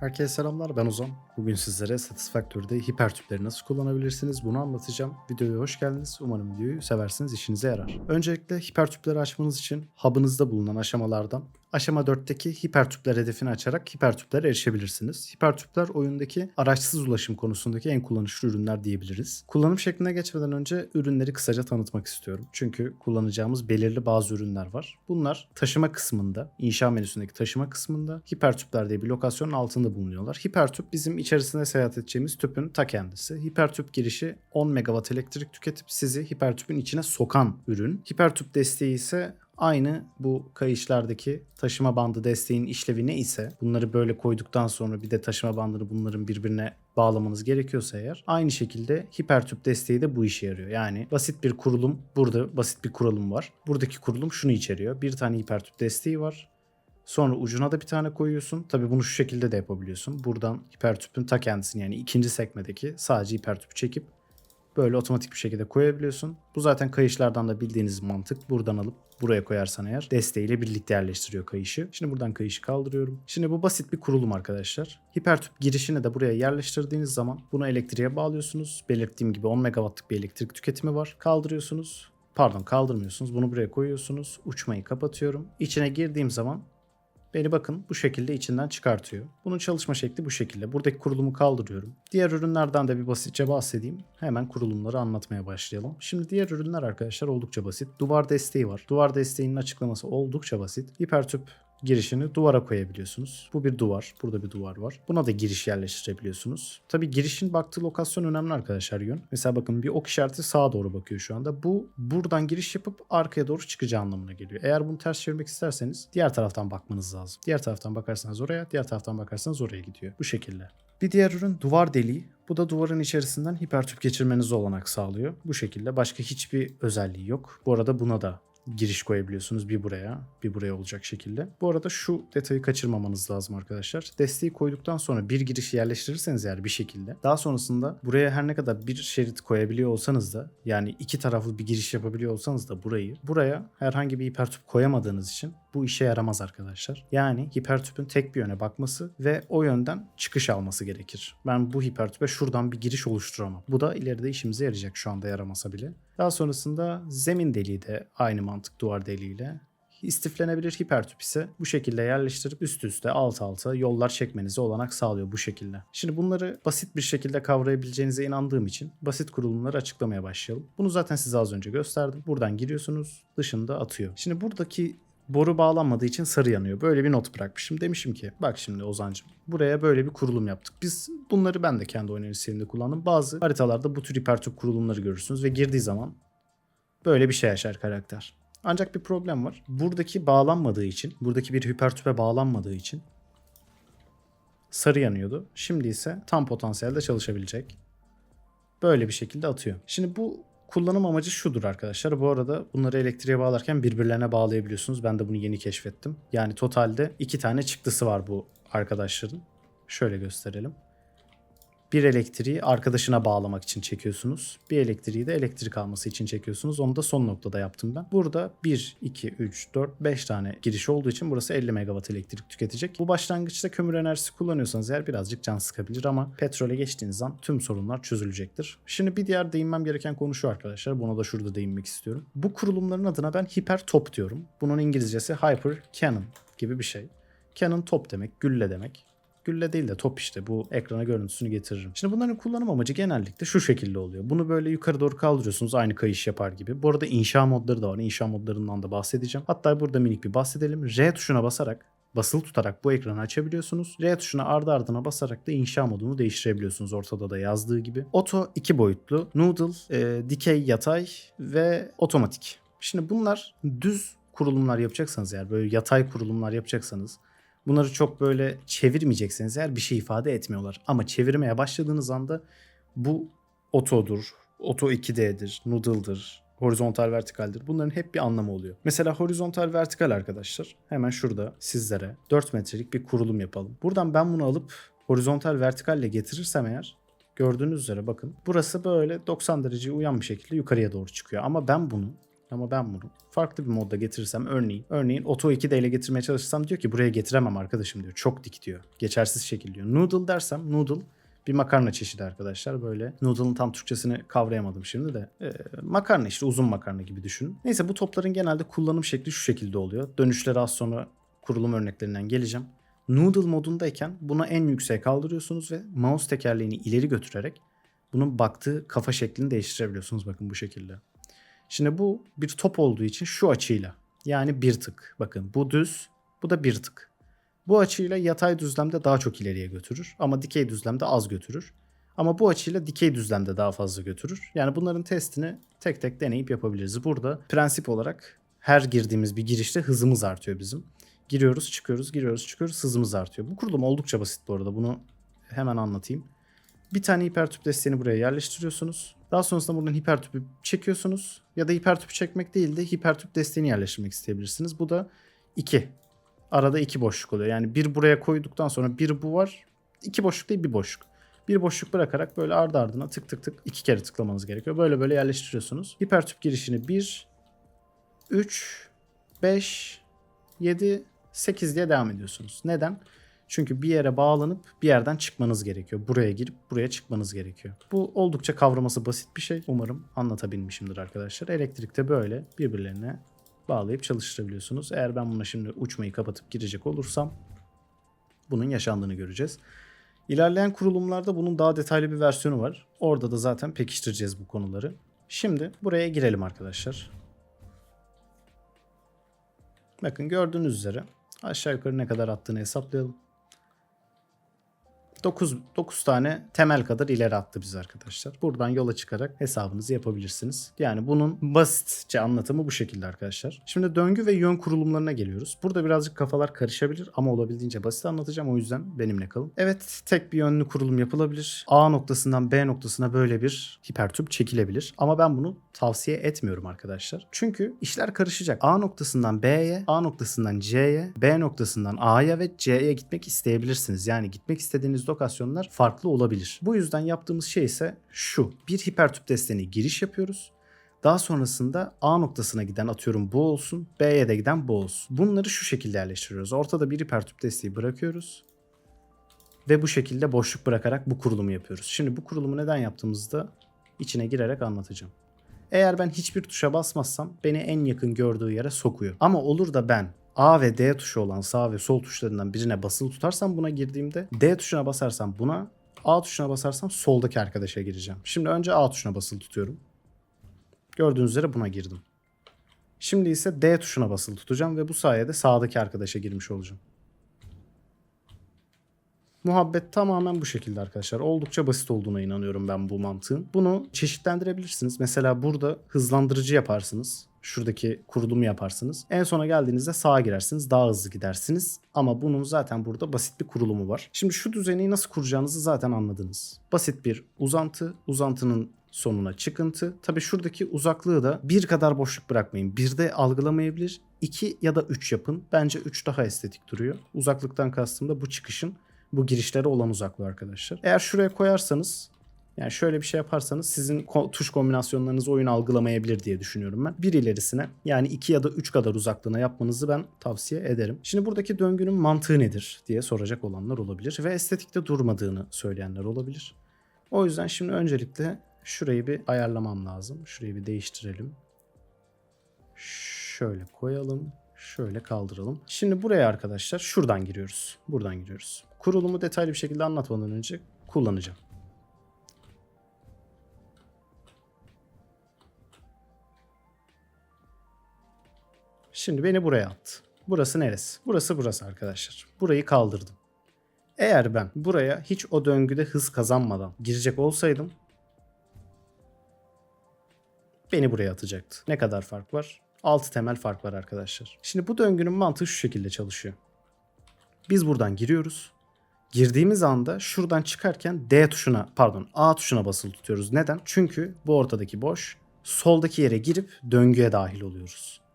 Herkese selamlar ben Ozan. Bugün sizlere Satisfactory'de hipertüpleri nasıl kullanabilirsiniz bunu anlatacağım. Videoya hoş geldiniz. Umarım videoyu seversiniz, işinize yarar. Öncelikle hipertüpleri açmanız için hub'ınızda bulunan aşamalardan aşama 4'teki hipertüpler hedefini açarak hipertüplere erişebilirsiniz. Hipertüpler oyundaki araçsız ulaşım konusundaki en kullanışlı ürünler diyebiliriz. Kullanım şekline geçmeden önce ürünleri kısaca tanıtmak istiyorum. Çünkü kullanacağımız belirli bazı ürünler var. Bunlar taşıma kısmında, inşa menüsündeki taşıma kısmında hipertüpler diye bir lokasyonun altında bulunuyorlar. Hipertüp bizim içerisinde seyahat edeceğimiz tüpün ta kendisi. Hipertüp girişi 10 megawatt elektrik tüketip sizi hipertüpün içine sokan ürün. Hipertüp desteği ise Aynı bu kayışlardaki taşıma bandı desteğin işlevi ne ise bunları böyle koyduktan sonra bir de taşıma bandını bunların birbirine bağlamanız gerekiyorsa eğer aynı şekilde hipertüp desteği de bu işe yarıyor. Yani basit bir kurulum burada basit bir kurulum var. Buradaki kurulum şunu içeriyor. Bir tane hipertüp desteği var. Sonra ucuna da bir tane koyuyorsun. Tabii bunu şu şekilde de yapabiliyorsun. Buradan hipertüpün ta kendisini yani ikinci sekmedeki sadece hipertüpü çekip böyle otomatik bir şekilde koyabiliyorsun. Bu zaten kayışlardan da bildiğiniz mantık. Buradan alıp buraya koyarsan eğer desteğiyle birlikte yerleştiriyor kayışı. Şimdi buradan kayışı kaldırıyorum. Şimdi bu basit bir kurulum arkadaşlar. Hipertüp girişini de buraya yerleştirdiğiniz zaman bunu elektriğe bağlıyorsunuz. Belirttiğim gibi 10 megawattlık bir elektrik tüketimi var. Kaldırıyorsunuz. Pardon kaldırmıyorsunuz. Bunu buraya koyuyorsunuz. Uçmayı kapatıyorum. İçine girdiğim zaman Beni bakın bu şekilde içinden çıkartıyor. Bunun çalışma şekli bu şekilde. Buradaki kurulumu kaldırıyorum. Diğer ürünlerden de bir basitçe bahsedeyim. Hemen kurulumları anlatmaya başlayalım. Şimdi diğer ürünler arkadaşlar oldukça basit. Duvar desteği var. Duvar desteğinin açıklaması oldukça basit. Hipertüp girişini duvara koyabiliyorsunuz. Bu bir duvar. Burada bir duvar var. Buna da giriş yerleştirebiliyorsunuz. Tabii girişin baktığı lokasyon önemli arkadaşlar yön. Mesela bakın bir ok işareti sağa doğru bakıyor şu anda. Bu buradan giriş yapıp arkaya doğru çıkacağı anlamına geliyor. Eğer bunu ters çevirmek isterseniz diğer taraftan bakmanız lazım. Diğer taraftan bakarsanız oraya, diğer taraftan bakarsanız oraya gidiyor. Bu şekilde. Bir diğer ürün duvar deliği. Bu da duvarın içerisinden hipertüp geçirmenize olanak sağlıyor. Bu şekilde başka hiçbir özelliği yok. Bu arada buna da giriş koyabiliyorsunuz. Bir buraya, bir buraya olacak şekilde. Bu arada şu detayı kaçırmamanız lazım arkadaşlar. Desteği koyduktan sonra bir girişi yerleştirirseniz eğer bir şekilde daha sonrasında buraya her ne kadar bir şerit koyabiliyor olsanız da yani iki taraflı bir giriş yapabiliyor olsanız da burayı buraya herhangi bir hipertüp koyamadığınız için bu işe yaramaz arkadaşlar. Yani hipertüpün tek bir yöne bakması ve o yönden çıkış alması gerekir. Ben bu hipertüpe şuradan bir giriş oluşturamam. Bu da ileride işimize yarayacak şu anda yaramasa bile. Daha sonrasında zemin deliği de aynı mantık duvar deliğiyle. İstiflenebilir hipertüp ise bu şekilde yerleştirip üst üste alt alta yollar çekmenize olanak sağlıyor bu şekilde. Şimdi bunları basit bir şekilde kavrayabileceğinize inandığım için basit kurulumları açıklamaya başlayalım. Bunu zaten size az önce gösterdim. Buradan giriyorsunuz dışında atıyor. Şimdi buradaki boru bağlanmadığı için sarı yanıyor. Böyle bir not bırakmışım. Demişim ki bak şimdi Ozancım buraya böyle bir kurulum yaptık. Biz bunları ben de kendi oyun listelerimde kullandım. Bazı haritalarda bu tür hipertüp kurulumları görürsünüz ve girdiği zaman böyle bir şey yaşar karakter. Ancak bir problem var. Buradaki bağlanmadığı için, buradaki bir hipertüpe bağlanmadığı için sarı yanıyordu. Şimdi ise tam potansiyelde çalışabilecek. Böyle bir şekilde atıyor. Şimdi bu kullanım amacı şudur arkadaşlar. Bu arada bunları elektriğe bağlarken birbirlerine bağlayabiliyorsunuz. Ben de bunu yeni keşfettim. Yani totalde iki tane çıktısı var bu arkadaşların. Şöyle gösterelim. Bir elektriği arkadaşına bağlamak için çekiyorsunuz. Bir elektriği de elektrik alması için çekiyorsunuz. Onu da son noktada yaptım ben. Burada 1, 2, 3, 4, 5 tane giriş olduğu için burası 50 megawatt elektrik tüketecek. Bu başlangıçta kömür enerjisi kullanıyorsanız eğer birazcık can sıkabilir ama petrole geçtiğiniz zaman tüm sorunlar çözülecektir. Şimdi bir diğer değinmem gereken konu şu arkadaşlar. Buna da şurada değinmek istiyorum. Bu kurulumların adına ben hiper top diyorum. Bunun İngilizcesi hyper cannon gibi bir şey. Cannon top demek, gülle demek gülle değil de top işte bu ekrana görüntüsünü getiririm. Şimdi bunların kullanım amacı genellikle şu şekilde oluyor. Bunu böyle yukarı doğru kaldırıyorsunuz aynı kayış yapar gibi. Bu arada inşa modları da var. İnşa modlarından da bahsedeceğim. Hatta burada minik bir bahsedelim. R tuşuna basarak basılı tutarak bu ekranı açabiliyorsunuz. R tuşuna ardı ardına basarak da inşa modunu değiştirebiliyorsunuz ortada da yazdığı gibi. Oto iki boyutlu, noodle, e, dikey yatay ve otomatik. Şimdi bunlar düz kurulumlar yapacaksanız eğer böyle yatay kurulumlar yapacaksanız Bunları çok böyle çevirmeyecekseniz eğer bir şey ifade etmiyorlar. Ama çevirmeye başladığınız anda bu otodur, oto 2D'dir, noodle'dır, horizontal vertikaldir. Bunların hep bir anlamı oluyor. Mesela horizontal vertikal arkadaşlar. Hemen şurada sizlere 4 metrelik bir kurulum yapalım. Buradan ben bunu alıp horizontal vertikalle getirirsem eğer gördüğünüz üzere bakın burası böyle 90 dereceye uyan bir şekilde yukarıya doğru çıkıyor. Ama ben bunu Ama ben bunu farklı bir modda getirirsem örneğin, örneğin Auto 2D ile getirmeye çalışsam diyor ki buraya getiremem arkadaşım diyor. Çok dik diyor. Geçersiz şekil diyor. Noodle dersem noodle bir makarna çeşidi arkadaşlar böyle. Noodle'ın tam Türkçesini kavrayamadım şimdi de. Ee, makarna işte uzun makarna gibi düşünün. Neyse bu topların genelde kullanım şekli şu şekilde oluyor. Dönüşleri az sonra kurulum örneklerinden geleceğim. Noodle modundayken buna en yükseğe kaldırıyorsunuz ve mouse tekerleğini ileri götürerek bunun baktığı kafa şeklini değiştirebiliyorsunuz bakın bu şekilde. Şimdi bu bir top olduğu için şu açıyla yani bir tık bakın bu düz bu da bir tık. Bu açıyla yatay düzlemde daha çok ileriye götürür ama dikey düzlemde az götürür. Ama bu açıyla dikey düzlemde daha fazla götürür. Yani bunların testini tek tek deneyip yapabiliriz. Burada prensip olarak her girdiğimiz bir girişte hızımız artıyor bizim. Giriyoruz, çıkıyoruz, giriyoruz, çıkıyoruz, hızımız artıyor. Bu kurulum oldukça basit bu arada. Bunu hemen anlatayım. Bir tane hipertüp desteğini buraya yerleştiriyorsunuz. Daha sonrasında buradan hipertüpü çekiyorsunuz. Ya da hipertüpü çekmek değil de hipertüp desteğini yerleştirmek isteyebilirsiniz. Bu da 2. Arada iki boşluk oluyor. Yani bir buraya koyduktan sonra bir bu var. İki boşluk değil bir boşluk. Bir boşluk bırakarak böyle ardı ardına tık tık tık iki kere tıklamanız gerekiyor. Böyle böyle yerleştiriyorsunuz. Hipertüp girişini 1, 3, 5, 7, 8 diye devam ediyorsunuz. Neden? Çünkü bir yere bağlanıp bir yerden çıkmanız gerekiyor. Buraya girip buraya çıkmanız gerekiyor. Bu oldukça kavraması basit bir şey. Umarım anlatabilmişimdir arkadaşlar. Elektrikte böyle birbirlerine bağlayıp çalıştırabiliyorsunuz. Eğer ben buna şimdi uçmayı kapatıp girecek olursam bunun yaşandığını göreceğiz. İlerleyen kurulumlarda bunun daha detaylı bir versiyonu var. Orada da zaten pekiştireceğiz bu konuları. Şimdi buraya girelim arkadaşlar. Bakın gördüğünüz üzere aşağı yukarı ne kadar attığını hesaplayalım. 9, 9 tane temel kadar ileri attı biz arkadaşlar. Buradan yola çıkarak hesabınızı yapabilirsiniz. Yani bunun basitçe anlatımı bu şekilde arkadaşlar. Şimdi döngü ve yön kurulumlarına geliyoruz. Burada birazcık kafalar karışabilir ama olabildiğince basit anlatacağım. O yüzden benimle kalın. Evet tek bir yönlü kurulum yapılabilir. A noktasından B noktasına böyle bir hipertüp çekilebilir. Ama ben bunu tavsiye etmiyorum arkadaşlar. Çünkü işler karışacak. A noktasından B'ye, A noktasından C'ye, B noktasından A'ya ve C'ye gitmek isteyebilirsiniz. Yani gitmek istediğiniz lokasyonlar farklı olabilir. Bu yüzden yaptığımız şey ise şu. Bir hipertüp desteğine giriş yapıyoruz. Daha sonrasında A noktasına giden atıyorum bu olsun, B'ye de giden bu olsun. Bunları şu şekilde yerleştiriyoruz. Ortada bir hipertüp desteği bırakıyoruz. Ve bu şekilde boşluk bırakarak bu kurulumu yapıyoruz. Şimdi bu kurulumu neden yaptığımızda içine girerek anlatacağım. Eğer ben hiçbir tuşa basmazsam beni en yakın gördüğü yere sokuyor. Ama olur da ben A ve D tuşu olan sağ ve sol tuşlarından birine basılı tutarsam buna girdiğimde D tuşuna basarsam buna A tuşuna basarsam soldaki arkadaşa gireceğim. Şimdi önce A tuşuna basılı tutuyorum. Gördüğünüz üzere buna girdim. Şimdi ise D tuşuna basılı tutacağım ve bu sayede sağdaki arkadaşa girmiş olacağım. Muhabbet tamamen bu şekilde arkadaşlar. Oldukça basit olduğuna inanıyorum ben bu mantığın. Bunu çeşitlendirebilirsiniz. Mesela burada hızlandırıcı yaparsınız. Şuradaki kurulumu yaparsınız. En sona geldiğinizde sağa girersiniz. Daha hızlı gidersiniz. Ama bunun zaten burada basit bir kurulumu var. Şimdi şu düzeni nasıl kuracağınızı zaten anladınız. Basit bir uzantı. Uzantının sonuna çıkıntı. Tabi şuradaki uzaklığı da bir kadar boşluk bırakmayın. Bir de algılamayabilir. 2 ya da 3 yapın. Bence 3 daha estetik duruyor. Uzaklıktan kastım da bu çıkışın bu girişlere olan uzaklığı arkadaşlar. Eğer şuraya koyarsanız yani şöyle bir şey yaparsanız sizin ko- tuş kombinasyonlarınız oyun algılamayabilir diye düşünüyorum ben. Bir ilerisine yani 2 ya da 3 kadar uzaklığına yapmanızı ben tavsiye ederim. Şimdi buradaki döngünün mantığı nedir diye soracak olanlar olabilir ve estetikte durmadığını söyleyenler olabilir. O yüzden şimdi öncelikle şurayı bir ayarlamam lazım. Şurayı bir değiştirelim. Şöyle koyalım. Şöyle kaldıralım. Şimdi buraya arkadaşlar şuradan giriyoruz. Buradan giriyoruz. Kurulumu detaylı bir şekilde anlatmadan önce kullanacağım. Şimdi beni buraya attı. Burası neresi? Burası burası arkadaşlar. Burayı kaldırdım. Eğer ben buraya hiç o döngüde hız kazanmadan girecek olsaydım beni buraya atacaktı. Ne kadar fark var? 6 temel fark var arkadaşlar. Şimdi bu döngünün mantığı şu şekilde çalışıyor. Biz buradan giriyoruz. Girdiğimiz anda şuradan çıkarken D tuşuna pardon A tuşuna basılı tutuyoruz. Neden? Çünkü bu ortadaki boş. Soldaki yere girip döngüye dahil oluyoruz.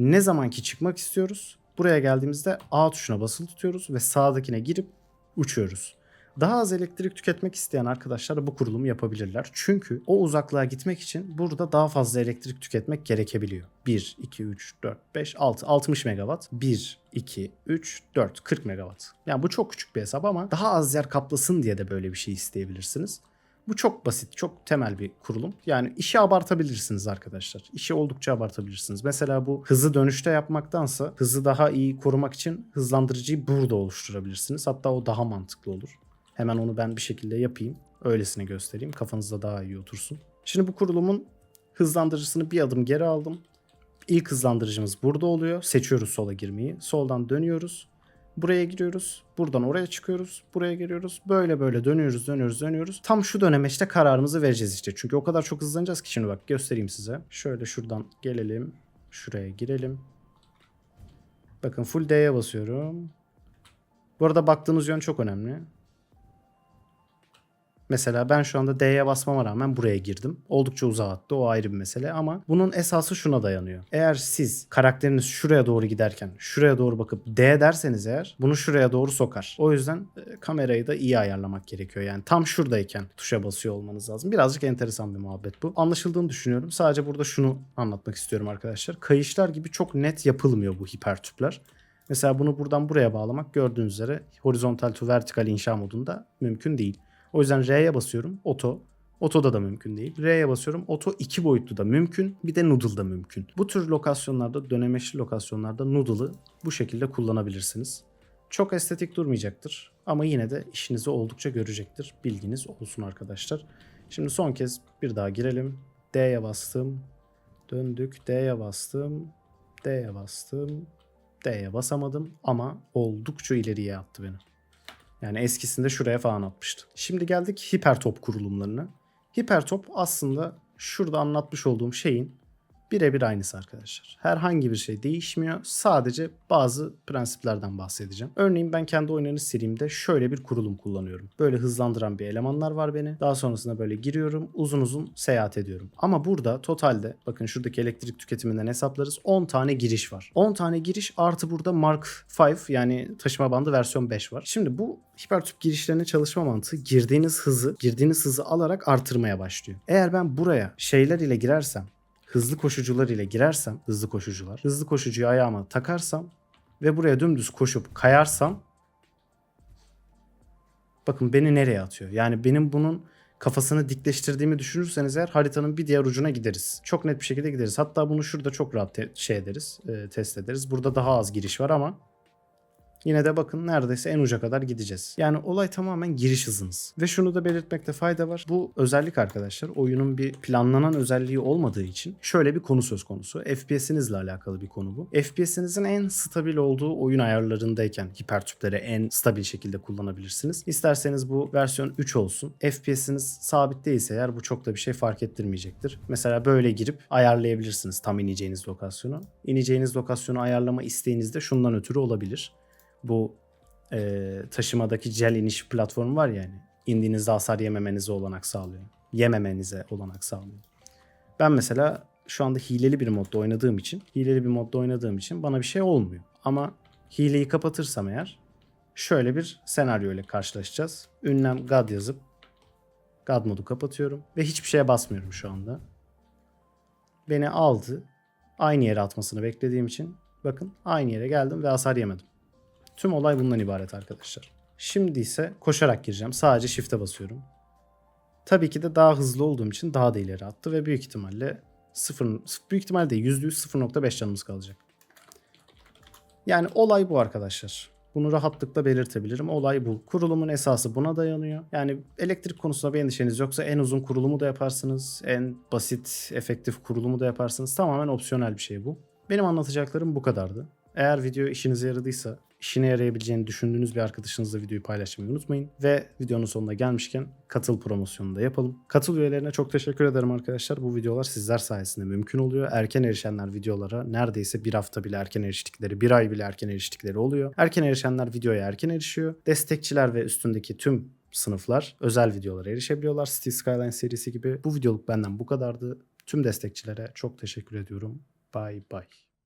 Ne zamanki çıkmak istiyoruz? Buraya geldiğimizde A tuşuna basılı tutuyoruz ve sağdakine girip uçuyoruz. Daha az elektrik tüketmek isteyen arkadaşlar bu kurulumu yapabilirler. Çünkü o uzaklığa gitmek için burada daha fazla elektrik tüketmek gerekebiliyor. 1, 2, 3, 4, 5, 6, 60 megawatt. 1, 2, 3, 4, 40 megawatt. Yani bu çok küçük bir hesap ama daha az yer kaplasın diye de böyle bir şey isteyebilirsiniz. Bu çok basit, çok temel bir kurulum. Yani işi abartabilirsiniz arkadaşlar. İşi oldukça abartabilirsiniz. Mesela bu hızı dönüşte yapmaktansa hızı daha iyi korumak için hızlandırıcıyı burada oluşturabilirsiniz. Hatta o daha mantıklı olur. Hemen onu ben bir şekilde yapayım. Öylesine göstereyim. Kafanızda daha iyi otursun. Şimdi bu kurulumun hızlandırıcısını bir adım geri aldım. İlk hızlandırıcımız burada oluyor. Seçiyoruz sola girmeyi. Soldan dönüyoruz. Buraya giriyoruz. Buradan oraya çıkıyoruz. Buraya giriyoruz. Böyle böyle dönüyoruz, dönüyoruz, dönüyoruz. Tam şu dönemeçte kararımızı vereceğiz işte. Çünkü o kadar çok hızlanacağız ki şimdi bak göstereyim size. Şöyle şuradan gelelim. Şuraya girelim. Bakın full D'ye basıyorum. Bu arada baktığınız yön çok önemli. Mesela ben şu anda D'ye basmama rağmen buraya girdim. Oldukça uzağa attı. O ayrı bir mesele ama bunun esası şuna dayanıyor. Eğer siz karakteriniz şuraya doğru giderken şuraya doğru bakıp D derseniz eğer bunu şuraya doğru sokar. O yüzden e, kamerayı da iyi ayarlamak gerekiyor. Yani tam şuradayken tuşa basıyor olmanız lazım. Birazcık enteresan bir muhabbet bu. Anlaşıldığını düşünüyorum. Sadece burada şunu anlatmak istiyorum arkadaşlar. Kayışlar gibi çok net yapılmıyor bu hipertüpler. Mesela bunu buradan buraya bağlamak gördüğünüz üzere horizontal to vertikal inşa modunda mümkün değil. O yüzden R'ye basıyorum. Oto. Oto'da da mümkün değil. R'ye basıyorum. Oto iki boyutlu da mümkün. Bir de Noodle da mümkün. Bu tür lokasyonlarda, dönemeçli lokasyonlarda Noodle'ı bu şekilde kullanabilirsiniz. Çok estetik durmayacaktır. Ama yine de işinizi oldukça görecektir. Bilginiz olsun arkadaşlar. Şimdi son kez bir daha girelim. D'ye bastım. Döndük. D'ye bastım. D'ye bastım. D'ye basamadım ama oldukça ileriye attı beni. Yani eskisinde şuraya falan atmıştı. Şimdi geldik hipertop kurulumlarına. Hipertop aslında şurada anlatmış olduğum şeyin birebir aynısı arkadaşlar. Herhangi bir şey değişmiyor. Sadece bazı prensiplerden bahsedeceğim. Örneğin ben kendi oynanış serimde şöyle bir kurulum kullanıyorum. Böyle hızlandıran bir elemanlar var beni. Daha sonrasında böyle giriyorum. Uzun uzun seyahat ediyorum. Ama burada totalde bakın şuradaki elektrik tüketiminden hesaplarız. 10 tane giriş var. 10 tane giriş artı burada Mark 5 yani taşıma bandı versiyon 5 var. Şimdi bu hipertüp girişlerinin çalışma mantığı girdiğiniz hızı, girdiğiniz hızı alarak artırmaya başlıyor. Eğer ben buraya şeyler ile girersem hızlı koşucular ile girersem, hızlı koşucular, hızlı koşucuyu ayağıma takarsam ve buraya dümdüz koşup kayarsam bakın beni nereye atıyor? Yani benim bunun kafasını dikleştirdiğimi düşünürseniz eğer haritanın bir diğer ucuna gideriz. Çok net bir şekilde gideriz. Hatta bunu şurada çok rahat şey ederiz, e, test ederiz. Burada daha az giriş var ama Yine de bakın neredeyse en uca kadar gideceğiz. Yani olay tamamen giriş hızınız. Ve şunu da belirtmekte fayda var. Bu özellik arkadaşlar oyunun bir planlanan özelliği olmadığı için şöyle bir konu söz konusu. FPS'inizle alakalı bir konu bu. FPS'inizin en stabil olduğu oyun ayarlarındayken hipertüpleri en stabil şekilde kullanabilirsiniz. İsterseniz bu versiyon 3 olsun. FPS'iniz sabit değilse eğer bu çok da bir şey fark ettirmeyecektir. Mesela böyle girip ayarlayabilirsiniz tam ineceğiniz lokasyonu. İneceğiniz lokasyonu ayarlama isteğiniz de şundan ötürü olabilir bu e, taşımadaki gel iniş platformu var ya yani indiğinizde hasar yememenize olanak sağlıyor. Yememenize olanak sağlıyor. Ben mesela şu anda hileli bir modda oynadığım için, hileli bir modda oynadığım için bana bir şey olmuyor. Ama hileyi kapatırsam eğer şöyle bir senaryo ile karşılaşacağız. Ünlem God yazıp God modu kapatıyorum ve hiçbir şeye basmıyorum şu anda. Beni aldı. Aynı yere atmasını beklediğim için bakın aynı yere geldim ve hasar yemedim. Tüm olay bundan ibaret arkadaşlar. Şimdi ise koşarak gireceğim. Sadece shift'e basıyorum. Tabii ki de daha hızlı olduğum için daha da ileri attı ve büyük ihtimalle 0 büyük ihtimalle değil %100 0.5 canımız kalacak. Yani olay bu arkadaşlar. Bunu rahatlıkla belirtebilirim. Olay bu. Kurulumun esası buna dayanıyor. Yani elektrik konusunda bir endişeniz yoksa en uzun kurulumu da yaparsınız. En basit, efektif kurulumu da yaparsınız. Tamamen opsiyonel bir şey bu. Benim anlatacaklarım bu kadardı. Eğer video işinize yaradıysa işine yarayabileceğini düşündüğünüz bir arkadaşınızla videoyu paylaşmayı unutmayın. Ve videonun sonuna gelmişken katıl promosyonunu da yapalım. Katıl üyelerine çok teşekkür ederim arkadaşlar. Bu videolar sizler sayesinde mümkün oluyor. Erken erişenler videolara neredeyse bir hafta bile erken eriştikleri, bir ay bile erken eriştikleri oluyor. Erken erişenler videoya erken erişiyor. Destekçiler ve üstündeki tüm sınıflar özel videolara erişebiliyorlar. City Skyline serisi gibi. Bu videoluk benden bu kadardı. Tüm destekçilere çok teşekkür ediyorum. Bye bye.